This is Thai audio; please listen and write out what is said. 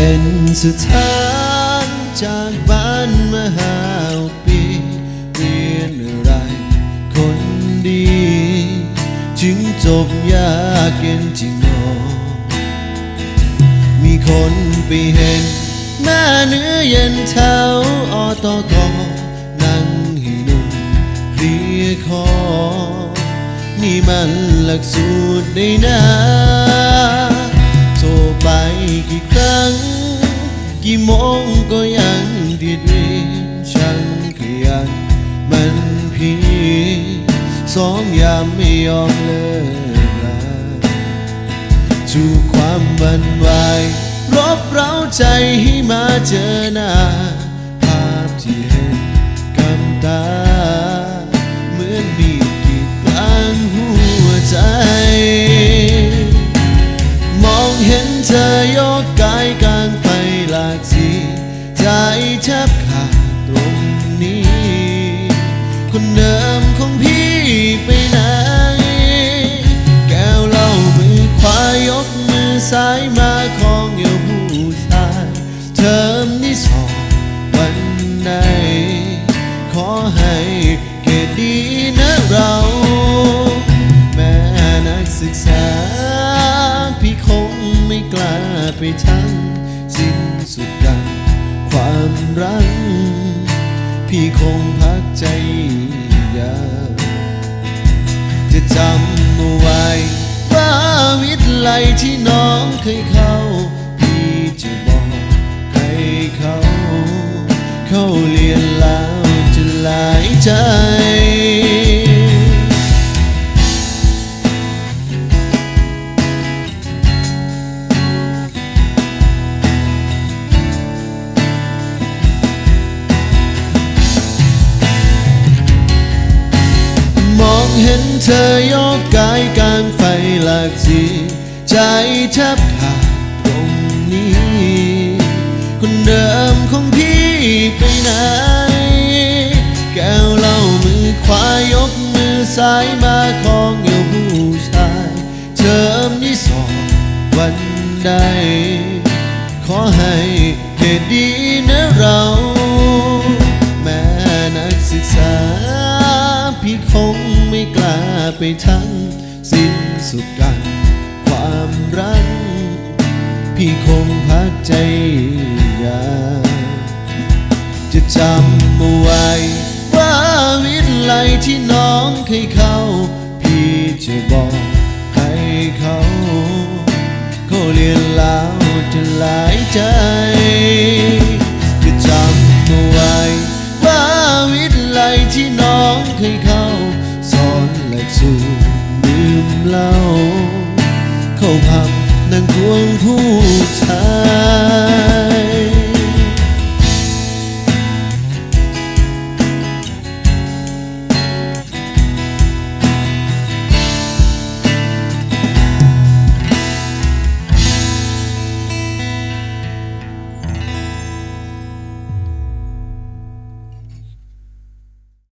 เอ็นสถานจากบ้านมาหาปีเรียนอะไรคนดี จึงจบยากเย็นจริงหนอมีคนไปเห็นแม่เนื้อเย็นแถวอตกนั่งให้นุ่มเคลียคอ นี่มันหลักสูตรได้นะ ม้งก็ยังติดเรียนฉันขยันมันเพียงสองยามไม่ยอมเลิกลาถูกความบันไหวรบเร้าใจให้มาเจอหน้า เรา แม่นักศึกษา พี่คงไม่กล้าไปทั้งสิ้นสุดกัน ความรัก พี่คงพักใจยาจะจำเอาไว้ว่าวิทย์ไลที่น้องเคยเข้า พี่จะบอกให้เขา เข้าเรียน เธอยกกายกลางไฟหลากสีใจแทบขาดตรงนี้ คนเดิมของพี่ไปไหน แก้วเหล้ามือขวายกมือซ้ายมาของเอวผู้ชายเทอมที่สองวันใด ขอให้เกดีนะเรา แม่นักศึกษา พี่คงไม่กล้าไปทั้งสิ้นสุดกัน ความรัก พี่คงพักใจยาวจะจำเอาไว้ว่าวิทย์ไลที่น้องเคยเข้า พี่จะบอกให้เขาเขาเรียนแล้วจะหลายใจ กสูดื่มเหล้าเข้าพับนั่งควงผู้ชา